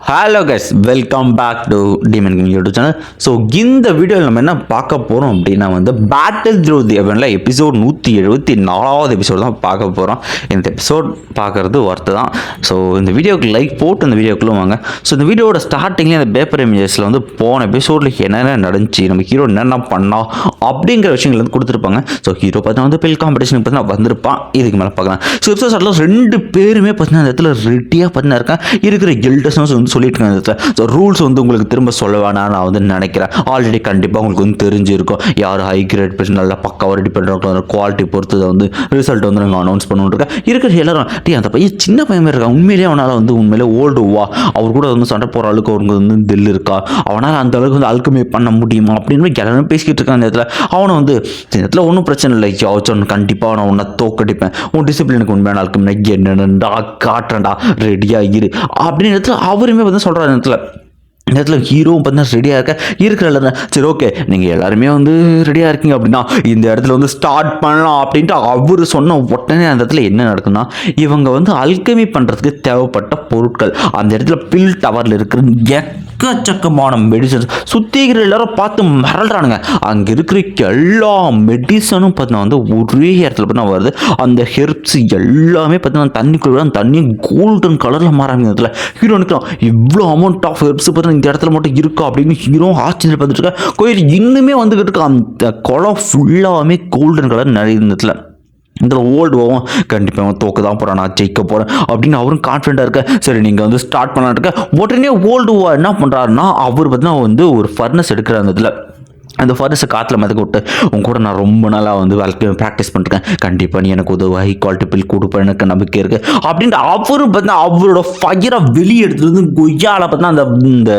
Hello guys welcome back to demon king YouTube channel so இந்த வீடியோவில் நம்ம என்ன பார்க்க போகிறோம் அப்படின்னா வந்து பேட்டில் த்ரூ தி எவனில் எபிசோட் நூற்றி எழுபத்தி நாலாவது எபிசோடு தான் பார்க்க போகிறோம் இந்த எபிசோட் பார்க்குறது ஒர்த்து தான். ஸோ இந்த வீடியோக்கு லைக் போட்டு இந்த வீடியோக்குள்ள வாங்க. ஸோ இந்த வீடியோட ஸ்டார்டிங்லேயே அந்த பேப்பர் இமேஜஸில் வந்து போன எபிசோடில் என்னென்ன நடந்துச்சு நம்ம ஹீரோ என்னென்ன பண்ணா அப்படிங்கிற விஷயங்கள் வந்து கொடுத்துருப்பாங்க. ஸோ ஹீரோ பார்த்தா வந்து பெல் காம்படிஷனுக்கு பார்த்தீங்கன்னா வந்திருப்பான். இதுக்கு மேலே பார்க்கலாம். ஸோ எபிசோட் ரெண்டு பேருமே பார்த்தீங்கன்னா அந்த இடத்துல ரெட்டியாக பார்த்தீங்கன்னா இருக்கேன் இருக்கிற கில்டஸும் வந்து சொல்லிட்டு இருக்காங்க ஸோ ரூல்ஸ் வந்து உங்களுக்கு திரும்ப சொல்ல வேணாம் நான் வந்து நினைக்கிறேன். ஆல்ரெடி கண்டிப்பாக உங்களுக்கு வந்து தெரிஞ்சிருக்கும். யார் ஹை கிரேட் பேசி நல்லா பக்காவாக ரெடி பண்ணுறாங்க குவாலிட்டி பொறுத்து வந்து ரிசல்ட் வந்து நாங்கள் அனௌன்ஸ் பண்ணிருக்கேன் இருக்கிற எல்லாரும் டீ அந்த பையன் சின்ன பையன் இருக்கான். உண்மையிலேயே அவனால் வந்து உண்மையிலே ஓல்டு வா. அவர் கூட வந்து சண்டை போகிற அளவுக்கு அவருக்கு வந்து தில் இருக்கா? அவனால் அந்த அளவுக்கு வந்து அல்கமே பண்ண முடியுமா? அப்படின்னு எல்லாரும் பேசிக்கிட்டு இருக்கான் அந்த இடத்துல. அவனை வந்து இந்த இடத்துல ஒன்றும் பிரச்சனை இல்லை. யாச்சும் கண்டிப்பாக நான் உன்னை தோக்கடிப்பேன். உன் டிசிப்ளினுக்கு உண்மையான அல்கமே என்னடா காட்டுறேன்டா. ரெடியாக இரு. அப்படின்னு இடத்துல அவருமே வந்து சொல்கிறார் இந்த இடத்துல. இந்த இடத்துல ஹீரோவும் பார்த்தீங்கன்னா ரெடியாக இருக்க? இருக்கிற சரி ஓகே நீங்கள் எல்லாருமே வந்து ரெடியாக இருக்கீங்க அப்படின்னா இந்த இடத்துல வந்து ஸ்டார்ட் பண்ணலாம் அப்படின்ட்டு அவர் சொன்ன உடனே அந்த இடத்துல என்ன நடக்குன்னா இவங்க வந்து அல்கமி பண்ணுறதுக்கு தேவைப்பட்ட பொருட்கள் அந்த இடத்துல பில் டவரில் இருக்கிற எக்கச்சக்கமான மெடிசன்ஸ் சுற்றி இருக்கிற எல்லாரும் பார்த்து மிரள்றானுங்க. அங்கே இருக்கிற எல்லா மெடிசனும் பார்த்தீங்கன்னா வந்து ஒரே இடத்துல பார்த்தீங்கன்னா வருது. அந்த ஹெர்ப்ஸ் எல்லாமே பார்த்தீங்கன்னா தண்ணிக்குள்ள அந்த தண்ணி கோல்டன் கலரில் மாறாங்க இடத்துல ஹீரோ நிற்கிறான் இவ்வளோ அமௌண்ட் ஆஃப் ஹெர்ப்ஸ் பார்த்தீங்கன்னா இந்த இடத்துல மட்டும் இருக்கா அப்படின்னு ஹீரோ ஆச்சரியம் பார்த்துட்டு இருக்கா கோயில் இன்னுமே வந்துக்கிட்டு இருக்கா. அந்த குளம் ஃபுல்லாகவே கோல்டன் கலர் நிறைய இடத்துல. இதில் ஓல்டுவோம் கண்டிப்பாக அவன் தோக்க தான் போகிறான் நான் ஜெயிக்க போகிறேன் அப்படின்னு அவரும் கான்ஃபிடண்ட்டாக இருக்க. சரி நீங்கள் வந்து ஸ்டார்ட் பண்ணலாம் இருக்க. உடனே ஓல்டுவா என்ன பண்ணுறாருன்னா அவர் பார்த்தீங்கன்னா வந்து ஒரு ஃபர்னஸ் எடுக்கிற அந்த இதில். அந்த ஃபர்னஸை காற்றுல மதக்க விட்டு உன் கூட நான் ரொம்ப நாளாக வந்து வாழ்க்கை ப்ராக்டிஸ் பண்ணிருக்கேன். கண்டிப்பாக நீ எனக்கு உதவு ஹை குவாலிட்டி பில் கொடுப்பேன் எனக்கு நம்பிக்கை இருக்குது அப்படின்ட்டு அவரும் பார்த்தா அவரோட ஃபயரை வெளியே எடுத்துட்டு வந்து கொய்யால அந்த இந்த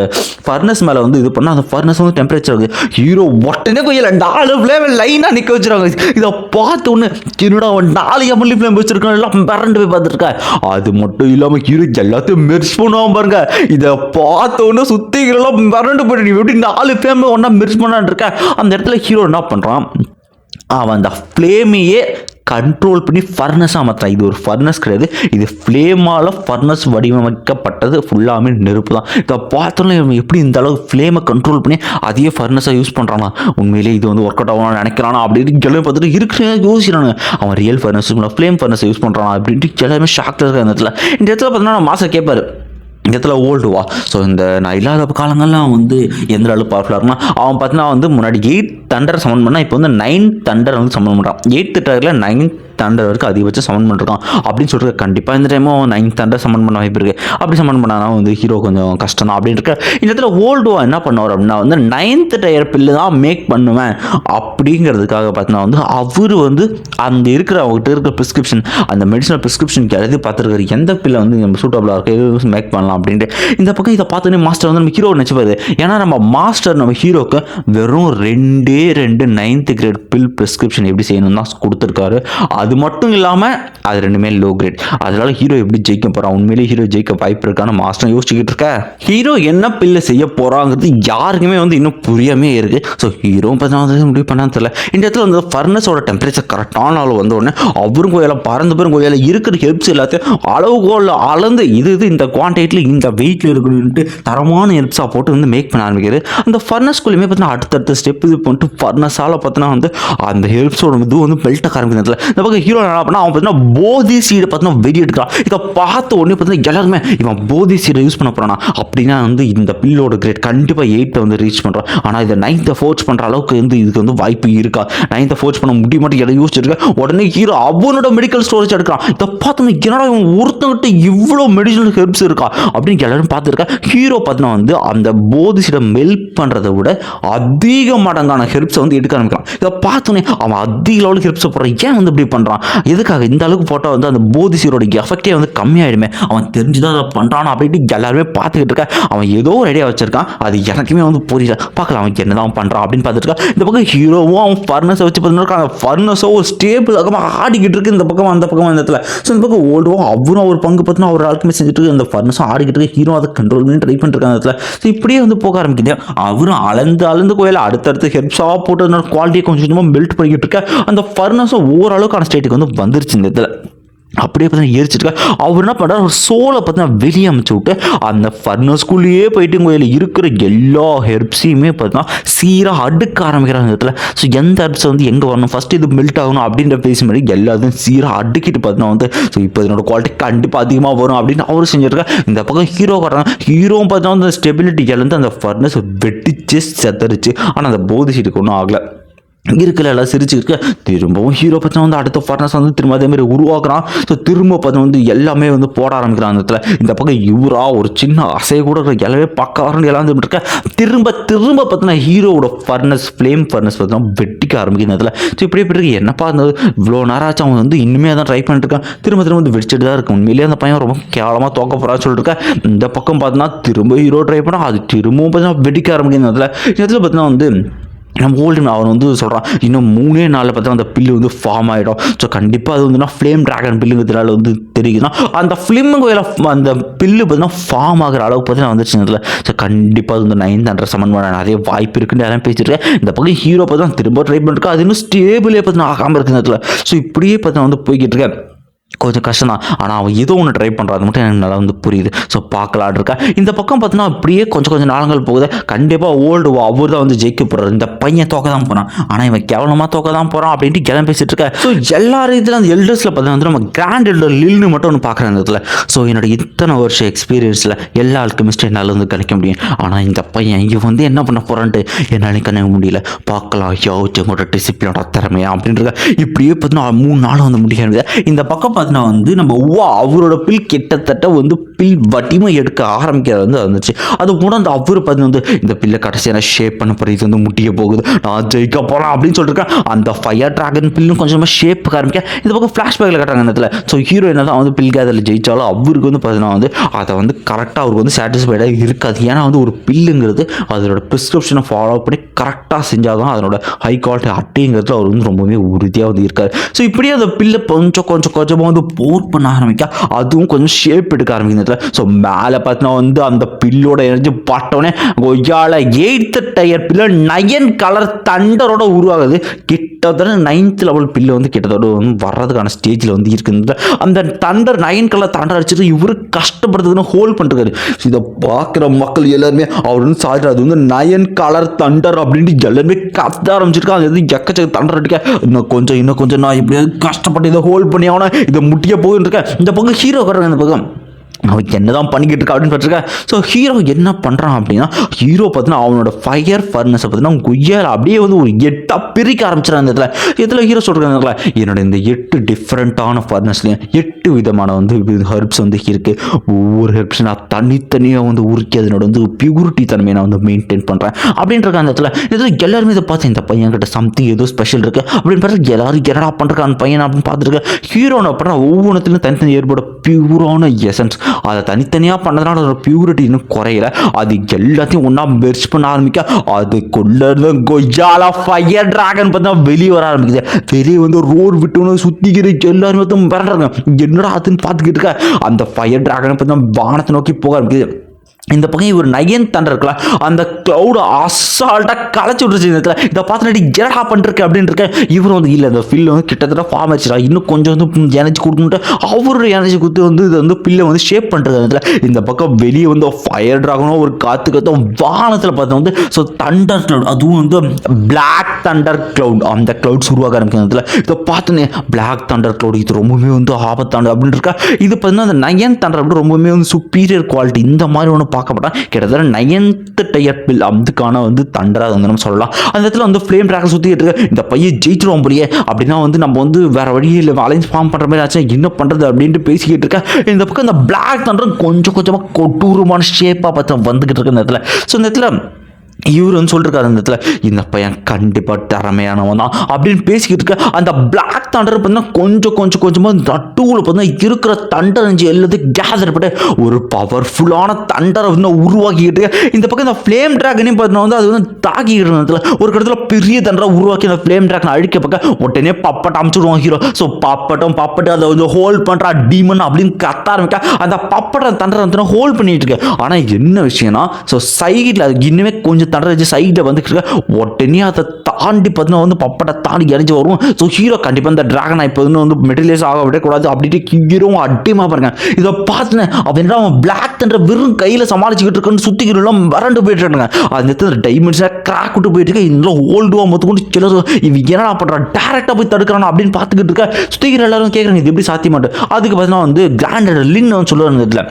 ஃபர்னஸ் மேலே வந்து இது பண்ணால் அந்த ஃபர்னஸ் வந்து டெம்பரேச்சர் ஆகுது. ஹீரோ ஒட்டனே கொய்யல நாலு ஃப்ளேம் லைனாக நிற்க வச்சுருவாங்க இதை பார்த்து ஒன்று என்னடா அவன் நாலு எம்எல்ஏ ஃப்ளேம் வச்சுருக்கான். எல்லாம் மிரண்டு போய் பார்த்துருக்கேன் அது மட்டும் இல்லாமல் ஹீரோ எல்லாத்தையும் மெர்ச் பண்ணுவான் பாருங்க. இதை பார்த்த உடனே சுத்திகளெல்லாம் மிரண்டு போய்ட்டு நீ எப்படி நாலு ஃப்ளேம் ஒன்றா மெர்ச் பண்ணான்னு இருக்க? அந்த இடத்துல ஹீரோ என்ன பண்ணுறான் அவன் அந்த ஃப்ளேமையே கண்ட்ரோல் பண்ணி ஃபர்னஸாக மாற்றான் இது ஒரு ஃபர்னஸ் கிடையாது. இது ஃப்ளேமால் ஃபர்னஸ் வடிவமைக்கப்பட்டது. ஃபுல்லாமே நெருப்பு தான். இதை பார்த்தோன்னே இவன் எப்படி இந்த அளவுக்கு ஃப்ளேமை கண்ட்ரோல் பண்ணி அதையே ஃபர்னஸாக யூஸ் பண்ணுறானா உண்மையிலேயே இது வந்து ஒர்க் அவுட் ஆகணும்னு நினைக்கிறானா? அப்படின்னு எல்லாமே பார்த்துட்டு இருக்கிற யோசிக்கிறாங்க அவன் ரியல் ஃபர்னஸ் ஃப்ளேம் ஃபர்னஸை யூஸ் பண்ணுறானா அப்படின்ட்டு எல்லாமே ஷாக்கில் இருக்கிற இந்த இடத்துல. இந்த இடத்துல பார்த்தீங்கன்னா மாதம் கேட்பாரு இடத்துல ஓல்டுவா ஸோ இந்த நான் இல்லாத காலங்கள்லாம் வந்து எந்த அளவுக்கு பவர்ஃபுல்லாக இருக்குன்னா அவன் பார்த்தீங்கன்னா வந்து முன்னாடி எயிட் தண்டரை சமன் பண்ணால் இப்போ வந்து நைன் தண்டர் வந்து சமன் பண்ணுறான் எயித் டயரில் நைன் தண்டர் வரைக்கும் அதிகபட்சம் சமன் பண்ணிருக்கான். அப்படின்னு சொல்லிட்டு கண்டிப்பாக இந்த டைமும் நைன் தண்டர் சமன் பண்ண வாய்ப்பு இருக்குது அப்படி சமன் பண்ணானா வந்து ஹீரோ கொஞ்சம் கஷ்டம் தான் அப்படின்னு இருக்க. இந்த இடத்துல ஓல்டுவா என்ன பண்ணுவார் அப்படின்னா வந்து நைன்த் டயர் பில்லு தான் மேக் பண்ணுவேன். அப்படிங்கிறதுக்காக பார்த்தீங்கன்னா வந்து அவர் வந்து அந்த இருக்கிற அவங்ககிட்ட இருக்கிற ப்ரிஸ்கிரிப்ஷன் அந்த மெடிசனல் ப்ரிஸ்கிரிப்ஷனுக்கு எழுதி பார்த்துருக்காரு எந்த பில்லை வந்து நம்ம சூட்டபுளாக இருக்குது மேக் பண்ணலாம். அப்படின்ட்டு இந்த பக்கம் இதை பார்த்தோன்னே மாஸ்டர் வந்து நம்ம ஹீரோ நினச்சிப்பாரு. ஏன்னா நம்ம மாஸ்டர் நம்ம ஹீரோக்கு வெறும் ரெண்டே ரெண்டு நைன்த் கிரேட் பில் ப்ரிஸ்கிரிப்ஷன் எப்படி செய்யணும் தான் கொடுத்துருக்காரு. அது மட்டும் இல்லாமல் அது ரெண்டுமே லோ கிரேட் அதனால ஹீரோ எப்படி ஜெயிக்க போகிறான் உண்மையிலேயே ஹீரோ ஜெயிக்க வாய்ப்பு இருக்கான்னு மாஸ்டர் யோசிச்சுக்கிட்டு இருக்க? ஹீரோ என்ன பில்லு செய்ய போகிறாங்கிறது யாருக்குமே வந்து இன்னும் புரியாமே இருக்குது ஸோ ஹீரோ பார்த்தா முடிவு பண்ணான்னு தெரியல. இந்த இடத்துல வந்து ஃபர்னஸோட டெம்பரேச்சர் கரெக்டான அளவு வந்த உடனே அவரும் கோயில பறந்து பெரும் கோயில இருக்கிற ஹெல்ப்ஸ் எல்லாத்தையும் அளவுகோலில் அளந்து இது இது இந்த குவான்டிட்டியில் இந்த வெயிட்டில் இருக்கணும்ட்டு தரமான ஹெல்ப்ஸாக போட்டு வந்து மேக் பண்ண ஆரம்பிக்கிறது அந்த ஃபர்னஸ்குள்ளேயுமே பார்த்தீங்கன்னா அடுத்தடுத்த ஸ்டெப் இது பண்ணிட்டு ஃபர்னஸால் பார்த்தீங்கன்னா வந்து அந்த ஹெல்ப்ஸோட இது வந்து பெல்ட்டை ஆரம்பிக்கிற இந்த பக்கம் ஹீரோ என்ன பண்ணால் அவன் பார்த்தீங்கன்னா போதி சீடை பார்த்தீங்கன்னா வெடி எடுக்கிறான். இதை பார்த்த உடனே பார்த்தீங்கன்னா எல்லாருமே இவன் போதி சீடை யூஸ் பண்ண போகிறானா அப்படின்னா வந்து இந்த பில்லோட கிரேட் கண்டிப்பாக எயிட்டை வந்து ரீச் பண்ணுறான் ஆனால் இதை நைன்த்தை ஃபோர்ஸ் பண்ணுற அளவுக்கு வந்து இதுக்கு வந்து வாய்ப்பு இருக்கா? நைன்த்தை ஃபோர்ஸ் பண்ண முடிய மாட்டேன் எதை யோசிச்சிருக்கேன் உடனே ஹீரோ அவனோட மெடிக்கல் ஸ்டோரேஜ் எடுக்கிறான். இதை பார்த்தோம் என்னடா இவன் ஒருத்தங்கிட்ட இவ்வளோ மெடிசனல் ஹெல்ப்ஸ் இருக்கா? அப்படின்னு எல்லாரும் பார்த்துருக்கா. ஹீரோ பார்த்தீங்கன்னா வந்து அந்த போதிசிட மெல்ட் பண்ணுறதை விட அதிக மடங்கான ஹெல்ப்ஸை வந்து எடுக்க ஆரம்பிக்கிறான். இதை பார்த்தோன்னே அவன் அதிக லெவலுக்கு ஹெல்ப்ஸை போடுறான். ஏன் வந்து இப்படி பண்ணுறான் எதுக்காக? இந்த அளவுக்கு போட்டால் வந்து அந்த போதிசியரோட எஃபெக்டே வந்து கம்மியாயிடுமே. அவன் தெரிஞ்சுதான் அதை பண்ணுறான் அப்படின்ட்டு எல்லாருமே பார்த்துக்கிட்டு இருக்கா அவன் ஏதோ ஒரு ஐடியா வச்சிருக்கான். அது எனக்குமே வந்து புரியல. பார்க்கலாம் அவன் என்னதான் பண்ணுறான் அப்படின்னு பார்த்துருக்கா இந்த பக்கம் ஹீரோவும் அவன் ஃபர்னஸை வச்சு பார்த்துருக்கான் அந்த ஃபர்னஸோ ஒரு ஸ்டேபிள் பக்கமாக ஆடிக்கிட்டு இருக்கு. இந்த பக்கம் அந்த பக்கம் அந்த இடத்துல. ஸோ இந்த பக்கம் ஓல்டுவோம் அவரும் ஒரு பங்கு பார்த்தினா ஒரு ஆளுக்குமே செஞ்சுட்டு இருக்கு இந்த ஃபர்னஸும் ஆடிக்கிட்டு இருக்கு ஹீரோ அதை கண்ட்ரோல் பண்ணி ட்ரை பண்ணிருக்காங்க அந்த இடத்துல. ஸோ இப்படியே வந்து போக ஆரம்பிக்குது. அவரும் அளந்து அளந்து கோயில அடுத்தடுத்து ஹெல்ப்ஸாக போட்டு குவாலிட்டியை கொஞ்சம் கொஞ்சமாக பில்ட் பண்ணிக்கிட்டு இருக்க. அந்த ஃபர்னஸும் ஓரளவுக்கான ஸ்டேட்டுக்கு வந்து வந்துருச்சு இந்த இடத்துல. அப்படியே பார்த்தீங்கன்னா எரிச்சிட்டு அவர் என்ன பண்ணுறாரு ஒரு சோலை பார்த்தீங்கன்னா வெளியே அமைச்சு விட்டு அந்த ஃபர்னஸ்குள்ளேயே போயிட்டு கோயிலில் இருக்கிற எல்லா ஹெர்ப்ஸையுமே பார்த்தீங்கன்னா சீராக அடுக்க ஆரம்பிக்கிறாங்க இடத்துல. ஸோ எந்த ஹெர்ப்ஸ் வந்து எங்கே வரணும்? ஃபஸ்ட்டு இது மெல்ட் ஆகணும் அப்படின்ற பேசி மாதிரி எல்லாத்தையும் சீராக அடுக்கிட்டு பார்த்தீங்கன்னா வந்து ஸோ இப்போ இதனோட குவாலிட்டி கண்டிப்பாக அதிகமாக வரும் அப்படின்னு அவரும் செஞ்சுருக்காரு. இந்த பக்கம் ஹீரோ காட்டுறாங்க ஹீரோவும் பார்த்தீங்கன்னா அந்த ஸ்டெபிலிட்டி இழந்து அந்த ஃபர்னஸ் வெட்டிச்சு செத்தரிச்சு ஆனால் அந்த போதி சீட்டுக்கு ஒன்றும் ஆகலை. இருக்கல எல்லாம் சிரிச்சுக்கிட்டு திரும்பவும் ஹீரோ பற்றி வந்து அடுத்த ஃபர்னஸ் வந்து திரும்ப அதே மாதிரி உருவாக்குறான். ஸோ திரும்ப பார்த்து வந்து எல்லாமே வந்து போட ஆரம்பிக்கிறான் அந்த இடத்துல. இந்த பக்கம் இவரா ஒரு சின்ன அசை கூட இருக்கிற எல்லாமே பக்க வரணும் எல்லாம் இருக்க. திரும்ப திரும்ப பார்த்தினா ஹீரோவோட ஃபர்னஸ் ஃப்ளேம் ஃபர்னஸ் பார்த்தீங்கன்னா வெட்டிக்க ஆரம்பிக்கும் இந்த இடத்துல. ஸோ இப்படி இப்படி இருக்கு. என்னப்பா அந்த இவ்வளோ நேரம் ஆச்சு? அவன் வந்து இன்னுமே தான் ட்ரை பண்ணிட்டு இருக்கான். திரும்ப திரும்ப வந்து வெடிச்சிட்டு தான் இருக்கும் உண்மையிலேயே அந்த பையன் ரொம்ப கேவலமாக தோக்க போகிறான்னு சொல்லிட்டு இந்த பக்கம் பார்த்தீங்கன்னா திரும்ப ஹீரோ ட்ரை பண்ணா அது திரும்பவும் பார்த்தீங்கன்னா வெடிக்க ஆரம்பிக்கும் இந்த இடத்துல. இந்த இடத்துல பார்த்தீங்கன்னா வந்து நம்ம ஓல்டன் அவன் வந்து சொல்கிறான் இன்னும் மூணே நாளில் பார்த்தா அந்த பில்லு வந்து ஃபார்ம் ஆகிடும் ஸோ கண்டிப்பாக அது வந்து ஃப்ளேம் ட்ராகன் பில்லுங்கிறதுனால வந்து தெரியுதுன்னா அந்த ஃபிலிமுங்க அந்த பில்லு பார்த்தீங்கன்னா ஃபார்ம் ஆகிற அளவுக்கு பார்த்தீங்கன்னா வந்துருச்சு ஸோ கண்டிப்பாக அது வந்து நைன் ஹண்ட்ரட் செவன் பண்ண நிறைய வாய்ப்பு இருக்குன்னு எல்லாம் பேசியிருக்கேன் இந்த பக்கம் ஹீரோ பார்த்தா திரும்ப ட்ரை பண்ணிருக்கா அது இன்னும் ஸ்டேபிளே பார்த்தீங்கன்னா ஆகாமல் இருக்குது இடத்துல ஸோ இப்படியே பார்த்தா வந்து போய்கிட்டு இருக்கேன். கொஞ்சம் கஷ்டம் தான் ஆனால் அவன் ஏதோ ஒன்று ட்ரை பண்ணுறான் அது மட்டும் எனக்கு நல்லா வந்து புரியுது. ஸோ பார்க்கலான் இருக்கா. இந்த பக்கம் பார்த்தீங்கன்னா அப்படியே கொஞ்சம் கொஞ்சம் நாளங்கள் போகுது. கண்டிப்பாக ஓல்டு அவர் தான் வந்து ஜெயிக்க போகிறார் இந்த பையன் தோக்க தான் போகிறான் ஆனால் இவன் கேவலமாக தோக்க தான் போகிறான் அப்படின்ட்டு கிளம்பி பேசிட்டு இருக்க. ஸோ எல்லா இதில் அந்த எல்டர்ஸில் பார்த்தீங்கன்னா வந்து நம்ம கிராண்ட் எல்டர் லில்னு மட்டும் ஒன்று பார்க்குறேன் இந்த இடத்துல. ஸோ என்னோட இத்தனை வருஷம் எக்ஸ்பீரியன்ஸில் எல்லா ஆல்கமிஸ்டும் என்னால் வந்து கிடைக்க முடியும். ஆனால் இந்த பையன் இவன் வந்து என்ன பண்ண போகிறான்ட்டு என்னால் கண்ணுக்க முடியல. பார்க்கலாம் யோச்சவங்களோட டிசிப்ளினோட திறமையா அப்படின்றத இப்படியே பார்த்தீங்கன்னா மூணு நாள் வந்து முடியாது இந்த பக்கம் பார்த்தீங்கன்னா வந்து நம்ம வா அவரோட பில் கிட்டத்தட்ட வந்து பில் வட்டிமை எடுக்க ஆரம்பிக்கிறது வந்து வந்துச்சு அது கூட அந்த அவர் பார்த்தீங்கன்னா வந்து இந்த பில்லை கடைசியாக ஷேப் பண்ண போகிற இது வந்து முட்டிய போகுது. நான் ஜெயிக்க போகலாம் அப்படின்னு சொல்லிருக்கேன் அந்த ஃபயர் ட்ராகன் பில்லும் கொஞ்சமாக ஷேப் ஆரம்பிக்க இந்த பக்கம் ஃப்ளாஷ்பேக்கில் கட்டுறாங்க இந்த இடத்துல. ஸோ ஹீரோ என்ன தான் வந்து பில் கேதரில் ஜெயிச்சாலும் அவருக்கு வந்து பார்த்தீங்கன்னா வந்து அதை வந்து கரெக்டாக அவருக்கு வந்து சாட்டிஸ்ஃபைடாக இருக்காது. ஏன்னா வந்து ஒரு பில்லுங்கிறது அதோட ப்ரிஸ்கிரிப்ஷனை ஃபாலோ பண்ணி கரெக்டாக செஞ்சால் தான் அதனோட ஹை குவாலிட்டி அட்டைங்கிறதுல அவர் வந்து ரொம்பவே உறுதியாக வந்து இருக்கார். ஸோ இப்படியே அந்த பில்லை கொஞ்சம் கொஞ்சம் கொஞ்சமாக வந்து போர் பண்ண ஆரம்பிக்க? அதுவும் கொஞ்சம் ஷேப் எடுக்க ஆரம்பிக்குது ஸோ மேலே பார்த்தீங்கன்னா வந்து அந்த பில்லோட எனர்ஜி பட்டோடனே கொய்யால eighth tier pill nine colour தண்டரோட உருவாகுது. கிட்டத்தட்ட நைன்த் லெவல் பில்லு வந்து கிட்டத்தட்ட வந்து வர்றதுக்கான ஸ்டேஜில் வந்து இருக்குது. அந்த தண்டர் நயன் கலர் தண்டர் அடிச்சுட்டு இவரு கஷ்டப்படுறதுன்னு ஹோல்ட் பண்ணிருக்காரு ஸோ இதை பார்க்குற மக்கள் எல்லாருமே அவர் வந்து சாதிட்டு அது வந்து நயன் கலர் தண்டர் அப்படின்ட்டு எல்லாருமே கத்த ஆரம்பிச்சிருக்காங்க. அது வந்து எக்கச்சக்க தண்டர் அடிக்க. இன்னும் கொஞ்சம் இன்னும் கொஞ்சம் நான் எப்படியாவது கஷ்டப்பட்டு இதை ஹோல்ட் பண்ணி ஆகணும். இதை முட்டிய போகுன்னு இருக்கேன் இந்த பக்கம் ஹீரோ வர்றாங்க இந்த பக்கம். அவன் என்ன தான் பண்ணிக்கிட்டு இருக்கா அப்படின்னு பார்த்துருக்கேன் ஸோ ஹீரோ என்ன பண்ணுறான் அப்படின்னா ஹீரோ பார்த்தீங்கன்னா அவனோட ஃபயர் ஃபர்னஸை பார்த்தீங்கன்னா குய்யல் அப்படியே வந்து ஒரு எட்டாக பிரிக்க ஆரம்பிச்சிடறான் இந்த இடத்துல. இதில் ஹீரோ சொல்கிறாங்களா என்னோட இந்த எட்டு டிஃப்ரெண்ட்டான ஃபர்னஸ்லையும் எட்டு விதமான வந்து ஹெர்ப்ஸ் வந்து இருக்குது ஒவ்வொரு ஹெர்ப்ஸ் நான் தனித்தனியாக வந்து உருக்கி அதனோட வந்து பியூரிட்டி தன்மையை நான் வந்து மெயின்டைன் பண்ணுறேன் அப்படின்ற அந்த இடத்துல. இதில் எல்லாருமே இதை பார்த்து இந்த பையன் கிட்ட சம்திங் ஏதோ ஸ்பெஷல் இருக்குது அப்படின்னு பார்த்து எல்லாரும் என்னடா பண்ணுறான் அந்த பையன் அப்படின்னு பார்த்துருக்கேன் ஹீரோனை பண்ணுற ஒவ்வொன்றத்துலையும் தனித்தனி ஏற்பட பியூரான எசன்ஸ் அதை தனித்தனியாக பண்ணதுனால அதோட பியூரிட்டி இன்னும் குறையல. அது எல்லாத்தையும் ஒன்றா மெர்ச் பண்ண ஆரம்பிக்க அதுக்குள்ள இருந்து ஃபயர் டிராகன் பார்த்தா வெளியே வர ஆரம்பிக்குது. வெளியே வந்து ரோடு விட்டு சுத்திக்கிற எல்லாரும் வந்து என்னடா அதுன்னு பார்த்துக்கிட்டு இருக்க? அந்த ஃபயர் ட்ராகனை பார்த்தா வானத்தை நோக்கி போக ஆரம்பிக்குது. இந்த பக்கம் இவர் நயன் தண்டர் இருக்கலாம் அந்த க்ளவுடு அசால்ட்டாக களைச்சி விட்டுருச்சு இந்த இடத்துல. இதை பார்த்துட்டு நடி ஜெரடா பண்ணிருக்கு அப்படின்னு இருக்கேன் இவர் வந்து இல்லை இந்த ஃபில் வந்து கிட்டத்தட்ட ஃபார்ம் ஆச்சுடா இன்னும் கொஞ்சம் வந்து எனர்ஜி கொடுக்கணுட்டு அவரோட எனர்ஜி கொடுத்து வந்து இது வந்து பில்லை வந்து ஷேப் பண்ணுறது அந்த இடத்துல. இந்த பக்கம் வெளியே வந்து ஃபயர் ட்ராகனும் ஒரு காற்று கத்தும் வானத்தில் பார்த்தா வந்து ஸோ தண்டர் க்ளவுட் அதுவும் வந்து பிளாக் தண்டர் க்ளவுட் அந்த க்ளவுட்ஸ் உருவாக ஆரம்பிக்கும் இடத்துல. இதை பார்த்தோன்னே பிளாக் தண்டர் க்ளவுட் இது ரொம்பவுமே வந்து ஆபத்தானது அப்படின்னு இருக்கா இது பார்த்தீங்கன்னா அந்த நயன் தண்டர் அப்படின்னு ரொம்பவுமே வந்து சுப்பீரியர் குவாலிட்டி இந்த மாதிரி ஒன்று பார்க்கப்பட்டால் கிட்டத்தட்ட நயன்த்து டயர் பில் அப்துக்கான வந்து தண்டராக வந்து நம்ம சொல்லலாம். அந்த இடத்துல வந்து ஃப்ளேம் ட்ராக் சுற்றிட்டு இருக்க. இந்த பையன் ஜெயிச்சிருவோம் போலியே. அப்படின்னா வந்து நம்ம வந்து வேற வழியே இல்லை அலைன்ஸ் ஃபார்ம் பண்ணுற மாதிரி ஆச்சு என்ன பண்ணுறது அப்படின்ட்டு பேசிக்கிட்டு இருக்க. இந்த பக்கம் இந்த பிளாக் தண்டர் கொஞ்சம் கொஞ்சமாக கொடூரமான ஷேப்பாக பார்த்து வந்துக்கிட்டு இருக்க இந்த இடத்துல. ஸோ இந்த இடத்துல இவர் வந்து சொல்லிருக்காரு அந்த இடத்துல. இந்த பையன் கண்டிப்பாக திறமையானவன் தான். அப்படின்னு பேசிக்கிட்டு இருக்க அந்த பிளாக் தண்டர் பார்த்தீங்கன்னா கொஞ்சம் கொஞ்சம் கொஞ்சமாக நட்டுவில் பார்த்தீங்கன்னா இருக்கிற தண்டர் அஞ்சு எல்லாத்தையும் கேதர் பண்ணி ஒரு பவர்ஃபுல்லான தண்டரை வந்து உருவாக்கிக்கிட்டு இந்த பக்கம் இந்த ஃப்ளேம் ட்ராகனையும் பார்த்தீங்கன்னா வந்து அது வந்து தாக்கிக்கிட்டு இருந்ததுல இடத்துல ஒரு இடத்துல பெரிய தண்டரை உருவாக்கி அந்த ஃப்ளேம் ட்ராகனை அழிக்க பக்கம் உடனே பப்பட்டை அமுச்சுடுவான் ஹீரோ ஸோ பப்பட்டம் பப்பட்டு அதை வந்து ஹோல்ட் பண்ணுறா டீமன் அப்படின்னு கத்த ஆரம்பிக்க. அந்த பப்பட்ட தண்டரை வந்து ஹோல்ட் பண்ணிட்டு இருக்கு. ஆனால் என்ன விஷயம்னா ஸோ சைடில் அது இன்னுமே கொஞ்சம் வந்து தண்டரை சைடில் வந்துட்டு இருக்க உடனே அதை தாண்டி பார்த்தீங்கன்னா வந்து பப்பட்டை தாண்டி இறஞ்சி வரும் ஸோ ஹீரோ கண்டிப்பாக இந்த டிராகனை இப்போ வந்து மெட்டீரியல்ஸ் ஆக விடக்கூடாது. அப்படின்ட்டு ஹீரோவும் அட்டியமாக பாருங்க. இதை பார்த்துனேன் அப்படின்னா அவன் பிளாக் தண்டரை வெறும் கையில் சமாளிச்சுக்கிட்டு இருக்குன்னு சுற்றிக்கிறோம் வறண்டு போயிட்டு இருக்காங்க அந்த இடத்துல டைமண்ட்ஸாக கிராக் விட்டு போயிட்டு இருக்கு. இதெல்லாம் ஓல்டுவா மொத்த கொண்டு சில இவன் என்னடா பண்ணுறான் டேரெக்டாக போய் தடுக்கிறானா அப்படின்னு பார்த்துக்கிட்டு இருக்க. சுத்திக்கிற எல்லாரும் கேட்குறாங்க இது எப்படி சாத்தியமாட்டேன் அதுக்கு பார்த்தீங்கன்னா வந்து கிராண்டட் லின்னு வந்து சொல்லுவாங்க இந்த இடத்துல.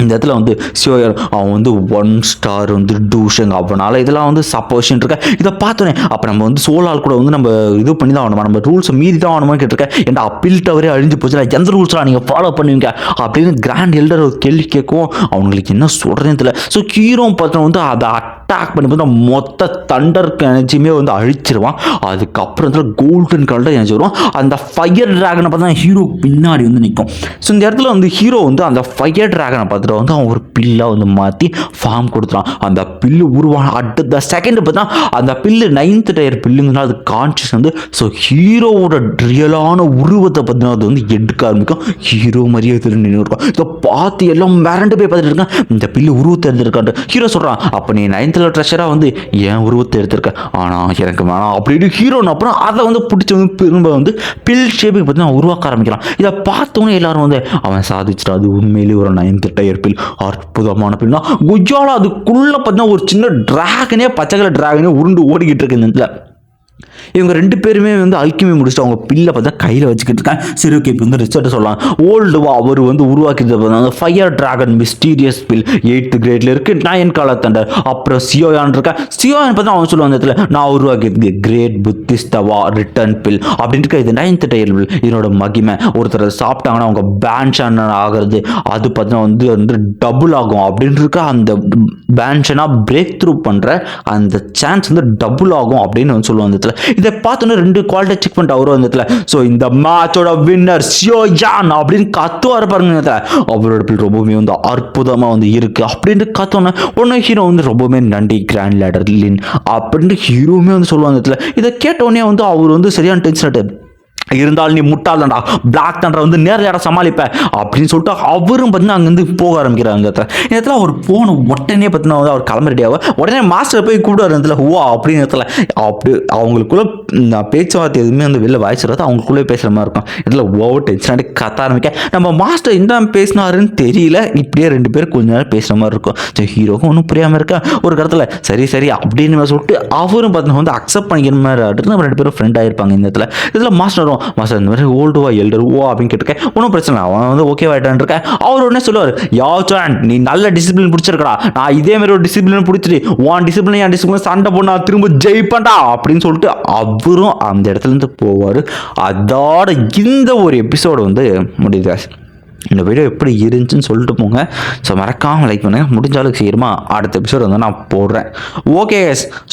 இந்த இடத்துல வந்து சிவயர் அவன் வந்து ஒன் ஸ்டார் வந்து டூஷங் அவனால் இதெல்லாம் வந்து சப்போஷன் இருக்க. இதை பார்த்தோன்னே அப்போ நம்ம வந்து சோலால் கூட வந்து நம்ம இது பண்ணி தான் ஆகணுமா? நம்ம ரூல்ஸை மீறி தான் ஆகணுமா கேட்டிருக்கேன் ஏன்டா அப்பீல் டவரே அழிஞ்சு போச்சுல எந்த ரூல்ஸ்லாம் நீங்கள் ஃபாலோ பண்ணுவீங்க? அப்படின்னு கிராண்ட் எல்டர் ஒரு கேள்வி கேட்கும் அவங்களுக்கு என்ன சொல்கிறேன்னு தெரியல. ஸோ ஹீரோ பார்த்தோம் வந்து அதை அட்டாக் பண்ணி பார்த்தா மொத்த தண்டர் எனர்ஜியுமே வந்து அழிச்சிருவான். அதுக்கப்புறம் இதில் கோல்டன் கலர் எனர்ஜி வரும். அந்த ஃபயர் ட்ராகனை பார்த்தா ஹீரோ பின்னாடி வந்து நிற்கும் ஸோ இந்த இடத்துல வந்து ஹீரோ வந்து அந்த ஃபயர் ட்ராகனை பார்த்து பார்த்துட்டு வந்து அவன் ஒரு பில்லாக வந்து மாற்றி ஃபார்ம் கொடுத்துறான் அந்த பில்லு உருவான அட் த செகண்ட் பார்த்தா அந்த பில்லு நைன்த் டயர் பில்லுங்கிறனால அது கான்ஷியஸ் வந்து ஸோ ஹீரோவோட ரியலான உருவத்தை பார்த்தீங்கன்னா அது வந்து எடுக்க ஆரம்பிக்கும். ஹீரோ மாதிரியே திரும்பி இருக்கும். இதை பார்த்து எல்லாம் மிரண்டு போய் பார்த்துட்டு இருக்கேன். இந்த பில்லு உருவத்தை எடுத்திருக்கான்ட்டு. ஹீரோ சொல்கிறான் அப்போ நீ நைன்த்தில் ட்ரெஷராக வந்து என் உருவத்தை எடுத்திருக்க. ஆனால் எனக்கு வேணாம். அப்படின்னு ஹீரோன்னு அப்புறம் அதை வந்து பிடிச்சி வந்து திரும்ப வந்து பில் ஷேப்புக்கு பார்த்தீங்கன்னா உருவாக்க ஆரம்பிக்கிறான். இதை பார்த்தோன்னே எல்லாரும் வந்து அவன் சாதிச்சிட்டான். அது உண்மையிலேயே ஒரு நைன்த் டயர் பில் அற்புதமான பில்னா குஜாலா அதுக்குள்ளே பார்த்தீங்கன்னா ஒரு சின்ன டிராகனே பச்சை கலர் டிராகனே உருண்டு ஓடிக்கிட்டு இருக்கு இந்த இடத்துல இவங்க ரெண்டு பேருமே வந்து அல்கிமி முடிச்சுட்டு அவங்க பில்லை பார்த்தா கையில் வச்சுக்கிட்டு இருக்காங்க. சரி ஓகே இப்போ வந்து ரிச்சர்ட் சொல்லலாம். ஓல்டுவா அவர் வந்து உருவாக்கிட்டு அந்த fire dragon mysterious pill eighth கிரேட்ல இருக்கு நயன் கால தண்டர் அப்புறம் சியோயான் இருக்கா? சியோயான் பார்த்தா அவன் சொல்லுவான் அந்த இடத்துல. நான் உருவாக்கியிருக்கு கிரேட் புத்திஸ்தவா ரிட்டர்ன் பில் அப்படின்னு இருக்க? இது நைன்த் டயர் பில் இதனோட மகிமை. ஒருத்தர் சாப்பிட்டாங்கன்னா அவங்க பேன்ஷன் ஆகிறது. அது பார்த்தீங்கன்னா வந்து வந்து டபுள் ஆகும் அப்படின்னு இருக்க? அந்த பேன்ஷனாக பிரேக் த்ரூ பண்ணுற அந்த சான்ஸ் வந்து டபுள் ஆகும் அப்படின்னு வந்து சொல்லுவாங்க அந்த இடத்துல. இதை பார்த்தோன்னே ரெண்டு குவாலிட்டி செக் பண்ணிட்டு அவரும் அந்த இடத்துல ஸோ இந்த மேட்சோட வின்னர் சியோ யான் அப்படின்னு கத்துவார் பாருங்க இடத்துல. அவரோட பில் ரொம்பவுமே வந்து அற்புதமாக வந்து இருக்குது அப்படின்ட்டு கத்தோன்னே உடனே ஹீரோ வந்து ரொம்பவுமே நன்றி கிராண்ட் லேடர் லின் அப்படின்ட்டு ஹீரோவுமே வந்து சொல்லுவாங்க இடத்துல. இதை கேட்ட உடனே வந்து அவர் வந்து சரியான டென்ஷன் ஆகிட்டு இருந்தாலும் நீ முட்டாள்தான்டா பிளாக் தண்டரை வந்து நேரடியாக சமாளிப்ப. அப்படின்னு சொல்லிட்டு அவரும் பார்த்தீங்கன்னா அங்கேருந்து போக ஆரம்பிக்கிறார் அந்த இடத்துல இந்த இடத்துல அவர் போன உடனே பார்த்தீங்கன்னா வந்து அவர் கிளம்ப ரெடியாக உடனே மாஸ்டர் போய் கூப்பிடுவார் இடத்துல. ஓ அப்படின்னு இடத்துல. அப்படி அவங்களுக்குள்ள நான் பேச்சுவார்த்தை எதுவுமே வந்து வெளில வாய்ஸ் அவங்களுக்குள்ளே பேசுகிற மாதிரி இருக்கும். இதில் ஓவர் டென்ஷன் கத்த ஆரம்பிக்க. நம்ம மாஸ்டர் என்ன பேசினாருன்னு தெரியல. இப்படியே ரெண்டு பேரும் கொஞ்ச நேரம் பேசுகிற மாதிரி இருக்கும். ஸோ ஹீரோக்கும் ஒன்றும் புரியாமல் இருக்கா. ஒரு இடத்துல சரி சரி அப்படின்னு சொல்லிட்டு அவரும் பார்த்தீங்கன்னா வந்து அக்செப்ட் பண்ணிக்கிற மாதிரி ஆகிட்டு நம்ம ரெண்டு பேரும் ஃப்ரெண்ட் ஆகிருப்பாங்க இந்த இடத்துல. இதில் மாஸ்டரும் மாஸ்டர் இந்த மாதிரி ஓல்டுவா எல்டர் ஓ அப்படின்னு கேட்டிருக்கேன். ஒன்றும் பிரச்சனை இல்லை. அவன் வந்து ஓகே ஆகிட்டான் இருக்கேன். அவர் உடனே சொல்லுவார் யாச்சான் நீ நல்ல டிசிப்ளின் பிடிச்சிருக்கடா. நான் இதே மாதிரி ஒரு டிசிப்ளின் பிடிச்சிட்டு உன் டிசிப்ளின் என் டிசிப்ளின் சண்டை போனா திரும்ப ஜெயிப்பேன்டா. அப்படின்னு சொல்லிட்டு அவரும் அந்த இடத்துலேருந்து போவார். அதோட இந்த ஒரு எபிசோடு வந்து முடியுது. இந்த வீடியோ எப்படி இருந்துச்சுன்னு சொல்லிட்டு போங்க. ஸோ மறக்காமல் லைக் பண்ணுங்கள் முடிஞ்ச அளவுக்கு அடுத்த எபிசோட் வந்து நான் போடுறேன். ஓகே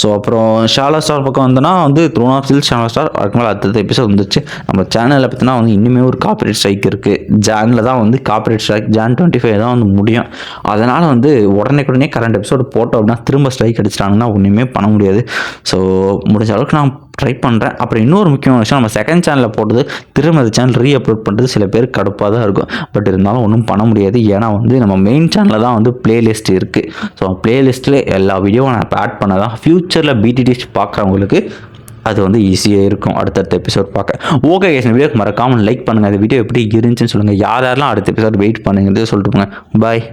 ஸோ அப்புறம் ஷாலா ஸ்டார் பக்கம் வந்தோன்னா வந்து த்ரோன் ஆஃப் சில் ஷாலா ஸ்டார் அதுக்கு மேலே அடுத்த எபிசோட் வந்துச்சு. நம்ம சேனலில் பார்த்தீங்கன்னா வந்து இன்னுமே ஒரு காப்பரேட் ஸ்ட்ரைக் இருக்குது ஜானில் தான் வந்து corporate strike zone twenty five தான் வந்து முடியும். அதனால் வந்து உடனே உடனே கரண்ட் எபிசோடு போட்டோம் அப்படின்னா திரும்ப ஸ்ட்ரைக் அடிச்சிட்டாங்கன்னா ஒன்றுமே பண்ண முடியாது. ஸோ முடிஞ்ச அளவுக்கு நான் ட்ரை பண்ணுறேன் அப்புறம் இன்னொரு முக்கியமான விஷயம் நம்ம செகண்ட் சேனலில் போட்டது திரும்ப அந்த சேனல் ரீ அப்லோட் பண்ணுறது சில பேர் கடுப்பாக தான் இருக்கும். பட் இருந்தாலும் ஒன்றும் பண்ண முடியாது. ஏன்னா வந்து நம்ம மெயின் சேனலில் தான் வந்து பிளேலிஸ்ட் இருக்குது ஸோ பிளேலிஸ்ட்டில் எல்லா வீடியோவும் நான் இப்போ ஆட் பண்ண தான் ஃப்யூச்சரில் பிடிடிஸ் பார்க்குறவங்களுக்கு அது வந்து ஈஸியாக இருக்கும். அடுத்தடுத்த எபிசோட் பார்க்க. ஓகே இந்த வீடியோக்கு மறக்காமல் லைக் பண்ணுங்கள் அந்த வீடியோ எப்படி இருந்துச்சுன்னு சொல்லுங்கள் யார் யாரெல்லாம் அடுத்த எபிசோட் வெயிட் பண்ணுங்கிறது சொல்லிட்டு போங்க. பாய்